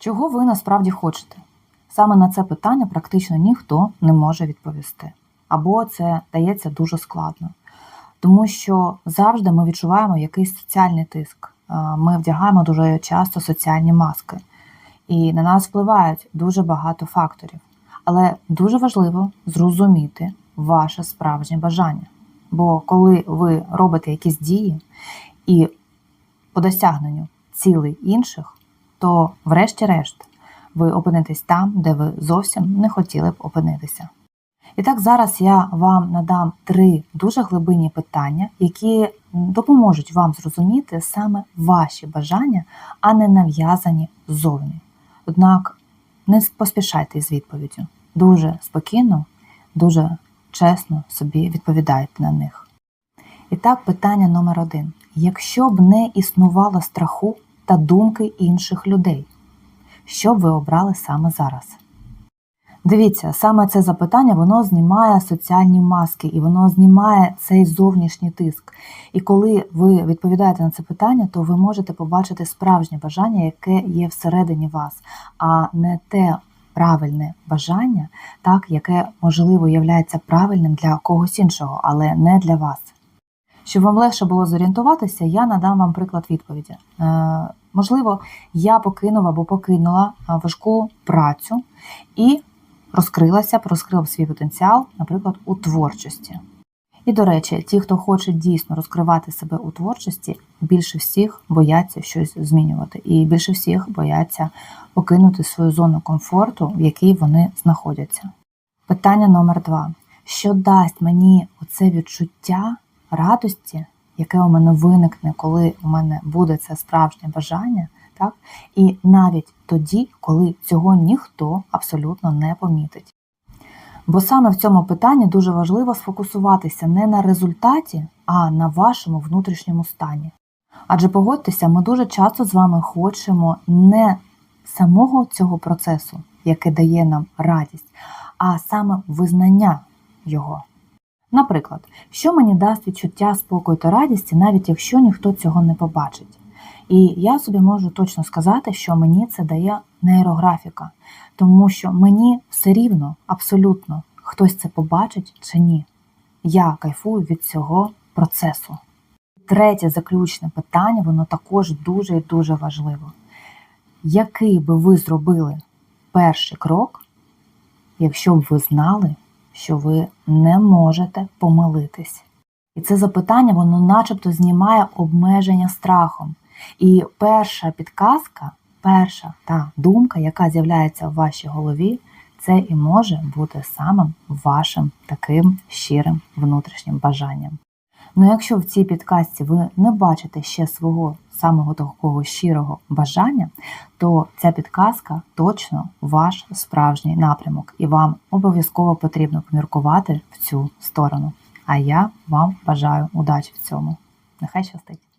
Чого ви насправді хочете? Саме на це питання практично ніхто не може відповісти. Або це дається дуже складно. Тому що завжди ми відчуваємо якийсь соціальний тиск. Ми вдягаємо дуже часто соціальні маски, і на нас впливають дуже багато факторів. Але дуже важливо зрозуміти ваше справжнє бажання. Бо коли ви робите якісь дії і по досягненню цілей інших, то, врешті-решт, ви опинитесь там, де ви зовсім не хотіли б опинитися. І так зараз я вам надам три дуже глибинні питання, які допоможуть вам зрозуміти саме ваші бажання, а не нав'язані ззовні. Однак не поспішайте із відповіддю. Дуже спокійно, дуже чесно собі відповідайте на них. І так, питання номер один: якщо б не існувало страху та думки інших людей, що б ви обрали саме зараз? Дивіться, саме це запитання воно знімає соціальні маски і воно знімає цей зовнішній тиск. І коли ви відповідаєте на це питання, то ви можете побачити справжнє бажання, яке є всередині вас, а не те правильне бажання, так, яке можливо є правильним для когось іншого, але не для вас. Щоб вам легше було зорієнтуватися, я надам вам приклад відповіді. Можливо, я покинув або покинула важку працю і розкрилася, розкрив свій потенціал, наприклад, у творчості. І, до речі, ті, хто хоче дійсно розкривати себе у творчості, більше всіх бояться щось змінювати, і більше всіх бояться покинути свою зону комфорту, в якій вони знаходяться. Питання номер два: що дасть мені оце відчуття радості, яке у мене виникне, коли у мене буде це справжнє бажання? Так? І навіть тоді, коли цього ніхто абсолютно не помітить. Бо саме в цьому питанні дуже важливо сфокусуватися не на результаті, а на вашому внутрішньому стані. Адже погодьтеся, ми дуже часто з вами хочемо не самого цього процесу, який дає нам радість, а саме визнання його. Наприклад, що мені дасть відчуття спокою та радісті, навіть якщо ніхто цього не побачить. І я собі можу точно сказати, що мені це дає нейрографіка, тому що мені все рівно, абсолютно, хтось це побачить чи ні. Я кайфую від цього процесу. Третє заключне питання, воно також дуже і дуже важливо. Який би ви зробили перший крок, якщо б ви знали, що ви не можете помилитись? І це запитання, воно начебто знімає обмеження страхом. І перша підказка, перша та думка, яка з'являється в вашій голові, це і може бути самим вашим таким щирим внутрішнім бажанням. Ну якщо в цій підказці ви не бачите ще свого самого такого щирого бажання, то ця підказка точно ваш справжній напрямок, і вам обов'язково потрібно поміркувати в цю сторону. А я вам бажаю удачі в цьому. Нехай щастить!